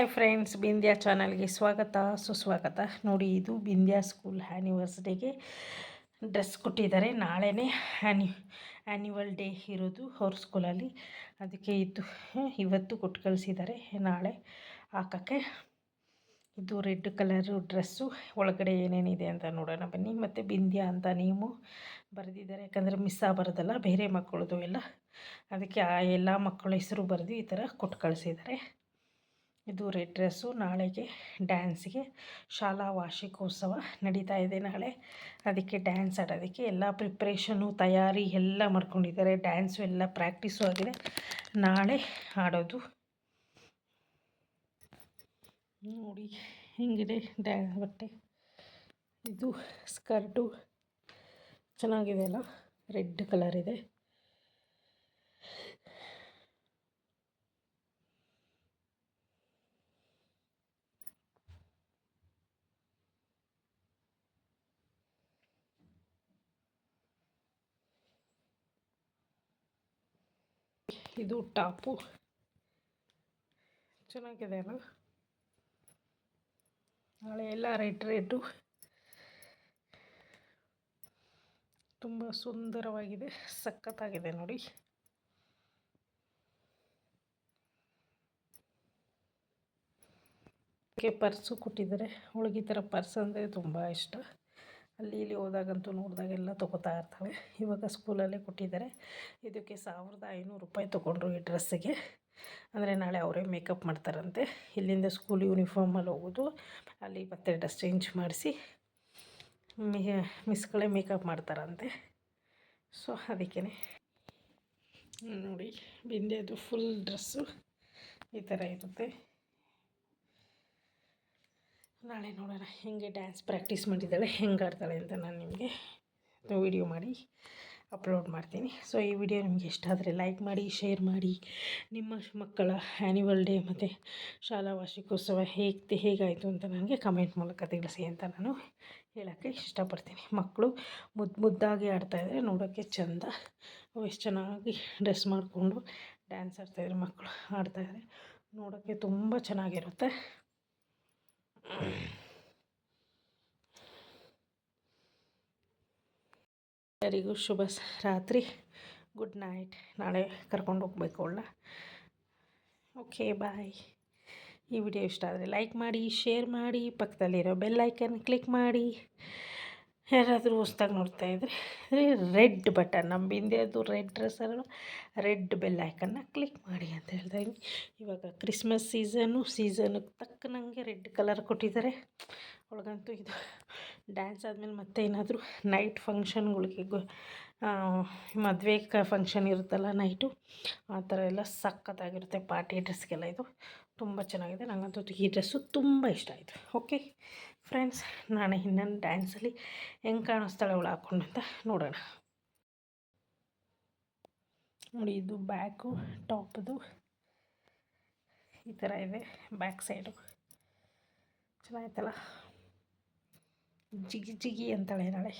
Hi friends Bindya ಚಾನಲ್ಗೆ ಸ್ವಾಗತ, ಸುಸ್ವಾಗತ. ನೋಡಿ, ಇದು ಬಿಂದ್ಯಾ ಸ್ಕೂಲ್ ಆ್ಯನಿವರ್ಸರಿಗೆ ಡ್ರೆಸ್ ಕೊಟ್ಟಿದ್ದಾರೆ. ನಾಳೆನೇ ಆ್ಯನಿ ಆ್ಯನ್ಯುವಲ್ ಡೇ ಇರೋದು ಅವ್ರ ಸ್ಕೂಲಲ್ಲಿ ಅದಕ್ಕೆ ಇದು, ಇವತ್ತು ಕೊಟ್ಟು ಕಳಿಸಿದ್ದಾರೆ ನಾಳೆ ಹಾಕೋಕ್ಕೆ ಇದು ರೆಡ್ ಕಲರು ಡ್ರೆಸ್ಸು ಒಳಗಡೆ ಏನೇನಿದೆ ಅಂತ ನೋಡೋಣ ಬನ್ನಿ. ಮತ್ತು ಬಿಂದ್ಯಾ ಅಂತ ನೀವು ಬರೆದಿದ್ದಾರೆ. ಯಾಕಂದರೆ ಮಿಸ್ ಆಗಬಾರ್ದಲ್ಲ, ಬೇರೆ ಮಕ್ಕಳದು ಎಲ್ಲ. ಅದಕ್ಕೆ ಆ ಎಲ್ಲ ಮಕ್ಕಳ ಹೆಸರು ಬರೆದು ಈ ಥರ ಕೊಟ್ಟು ಕಳಿಸಿದ್ದಾರೆ ಇದು ರೆಡ್ ಡ್ರೆಸ್ಸು, ನಾಳೆಗೆ ಡ್ಯಾನ್ಸ್ಗೆ ಶಾಲಾ ವಾರ್ಷಿಕೋತ್ಸವ ನಡೀತಾ ಇದೆ ನಾಳೆ. ಅದಕ್ಕೆ ಡ್ಯಾನ್ಸ್ ಆಡೋದಕ್ಕೆ ಎಲ್ಲ ಪ್ರಿಪ್ರೇಷನು, ತಯಾರಿ ಎಲ್ಲ ಮಾಡ್ಕೊಂಡಿದ್ದಾರೆ. ಡ್ಯಾನ್ಸು ಎಲ್ಲ ಪ್ರಾಕ್ಟೀಸು ಆಗಿದೆ. ನಾಳೆ ಆಡೋದು. ನೋಡಿ, ಹಿಂಗಿದೆ ಡ್ಯಾ, ಬಟ್ಟೆ? ಇದು ಸ್ಕರ್ಟು. ಚೆನ್ನಾಗಿದೆ ಅಲ್ಲ? ರೆಡ್ ಕಲರ್ ಇದೆ. ಇದು ಟಾಪು. ಚೆನ್ನಾಗಿದೆ ಅಲ್ಲ ನಾಳೆ ಎಲ್ಲ ರೆಡ್ ರೆಡ್ಡು. ತುಂಬ ಸುಂದರವಾಗಿದೆ, ಸಖತ್ತಾಗಿದೆ ನೋಡಿ. ಪರ್ಸು ಕೊಟ್ಟಿದ್ದಾರೆ. ಈ ಥರ ಪರ್ಸ್ ಅಂದರೆ ತುಂಬ ಇಷ್ಟ. ಅಲ್ಲಿ ಇಲ್ಲಿ ಹೋದಾಗಂತೂ ನೋಡಿದಾಗೆಲ್ಲ ತೊಗೋತಾ ಇರ್ತಾಳೆ. ಇವಾಗ ಸ್ಕೂಲಲ್ಲೇ ಕೊಟ್ಟಿದ್ದಾರೆ. ಇದಕ್ಕೆ ಸಾವಿರದ ಐನೂರು ರೂಪಾಯಿ ತೊಗೊಂಡ್ರು ಈ ಡ್ರೆಸ್ಸಿಗೆ. ಅಂದರೆ ನಾಳೆ ಅವರೇ ಮೇಕಪ್ ಮಾಡ್ತಾರಂತೆ. ಇಲ್ಲಿಂದ ಸ್ಕೂಲ್ ಯೂನಿಫಾರ್ಮಲ್ಲಿ ಹೋಗೋದು. ಅಲ್ಲಿ ಮತ್ತೆ ಡ್ರೆಸ್ ಚೇಂಜ್ ಮಾಡಿಸಿ ಮಿಸ್ಗಳೇ ಮೇಕಪ್ ಮಾಡ್ತಾರಂತೆ. ಸೊ ಅದಕ್ಕೇ ನೋಡಿ, ಬಿಂದೆದು ಫುಲ್ ಡ್ರೆಸ್ಸು ಈ ಥರ ಇರುತ್ತೆ. ನಾಳೆ ನೋಡೋಣ ಹೆಂಗೆ ಡ್ಯಾನ್ಸ್ ಪ್ರಾಕ್ಟೀಸ್ ಮಾಡಿದ್ದಾಳೆ, ಹೆಂಗೆ ಆಡ್ತಾಳೆ ಅಂತ ನಾನು ನಿಮಗೆ ವಿಡಿಯೋ ಮಾಡಿ ಅಪ್ಲೋಡ್ ಮಾಡ್ತೀನಿ. ಸೊ ಈ ವಿಡಿಯೋ ನಿಮಗೆ ಇಷ್ಟ ಆದರೆ ಲೈಕ್ ಮಾಡಿ ಶೇರ್ ಮಾಡಿ. ನಿಮ್ಮ ಮಕ್ಕಳ ಆ್ಯನ್ಯುವಲ್ ಡೇ ಮತ್ತು ಶಾಲಾ ವಾರ್ಷಿಕೋತ್ಸವ ಹೇಗೆ, ಹೇಗಾಯಿತು ಅಂತ ನನಗೆ ಕಮೆಂಟ್ ಮೂಲಕ ತಿಳಿಸಿ ಅಂತ ನಾನು ಹೇಳೋಕ್ಕೆ ಇಷ್ಟಪಡ್ತೀನಿ. ಮಕ್ಕಳು ಮುದ್ದು ಮುದ್ದಾಗಿ ಆಡ್ತಾಯಿದ್ರೆ ನೋಡೋಕ್ಕೆ ಚೆಂದ. ಎಷ್ಟು ಚೆನ್ನಾಗಿ ಡ್ರೆಸ್ ಮಾಡಿಕೊಂಡು ಡ್ಯಾನ್ಸ್ ಆಡ್ತಾಯಿದ್ರೆ ಮಕ್ಕಳು ಆಡ್ತಾಯಿದ್ರೆ ನೋಡೋಕ್ಕೆ ತುಂಬ ಚೆನ್ನಾಗಿರುತ್ತೆ. ಎಲ್ಲರಿಗೂ ಶುಭ ರಾತ್ರಿ. ಗುಡ್ ನೈಟ್ ನಾಳೆ ಕರ್ಕೊಂಡು ಹೋಗ್ಬೇಕು ಅವಳನ್ನ. ಓಕೆ ಬಾಯ್ ಈ ವಿಡಿಯೋ ಇಷ್ಟ ಆದರೆ ಲೈಕ್ ಮಾಡಿ ಶೇರ್ ಮಾಡಿ, ಪಕ್ಕದಲ್ಲಿರೋ ಬೆಲ್ ಐಕನ್ ಕ್ಲಿಕ್ ಮಾಡಿ. ಯಾರಾದರೂ ಹೊಸ್ದಾಗಿ ನೋಡ್ತಾ ಇದ್ರೆ ರೆಡ್ ಬಟನ್ ನಮ್ಮ ಬಿಂದೆದು ರೆಡ್ ಡ್ರೆಸ್ಸನ್ನು ರೆಡ್ ಬೆಲ್ ಐಕನ್ನ ಕ್ಲಿಕ್ ಮಾಡಿ ಅಂತ ಹೇಳ್ತಾ ಇದ್ದೀನಿ. ಇವಾಗ ಕ್ರಿಸ್ಮಸ್ ಸೀಸನ್ನು ಸೀಸನ್ಗೆ ತಕ್ಕನಂಗೆ ರೆಡ್ ಕಲರ್ ಕೊಟ್ಟಿದ್ದಾರೆ. ಒಳಗಂತೂ ಇದು ಡ್ಯಾನ್ಸ್ ಆದಮೇಲೆ ಮತ್ತೆ ಏನಾದರೂ ನೈಟ್ ಫಂಕ್ಷನ್ಗಳಿಗೆ ಮದುವೆ ಕ, ಫಂಕ್ಷನ್ ಇರುತ್ತಲ್ಲ ನೈಟು, ಆ ಥರ ಎಲ್ಲ ಸಖತ್ತಾಗಿರುತ್ತೆ ಪಾರ್ಟಿ ಡ್ರೆಸ್ಗೆಲ್ಲ ಇದು. ತುಂಬ ಚೆನ್ನಾಗಿದೆ. ನನಗಂತೂ ಈ ಡ್ರೆಸ್ಸು ತುಂಬ ಇಷ್ಟ ಆಯಿತು. ಓಕೆ? ಫ್ರೆಂಡ್ಸ್ ನಾನು ಇನ್ನೊಂದು ಡ್ಯಾನ್ಸಲ್ಲಿ ಹೆಂಗೆ ಕಾಣಿಸ್ತಾಳೆ ಅವಳು ಹಾಕ್ಕೊಂಡು ಅಂತ ನೋಡೋಣ. ನೋಡಿ, ಇದು ಬ್ಯಾಕು ಟಾಪದು ಈ ಥರ ಇದೆ ಬ್ಯಾಕ್ ಸೈಡು ಚೆನ್ನಾಗಿತ್ತಲ್ಲ? ಜಿಗಿ ಜಿಗಿ ಅಂತಾಳೆ ನಾಳೆ.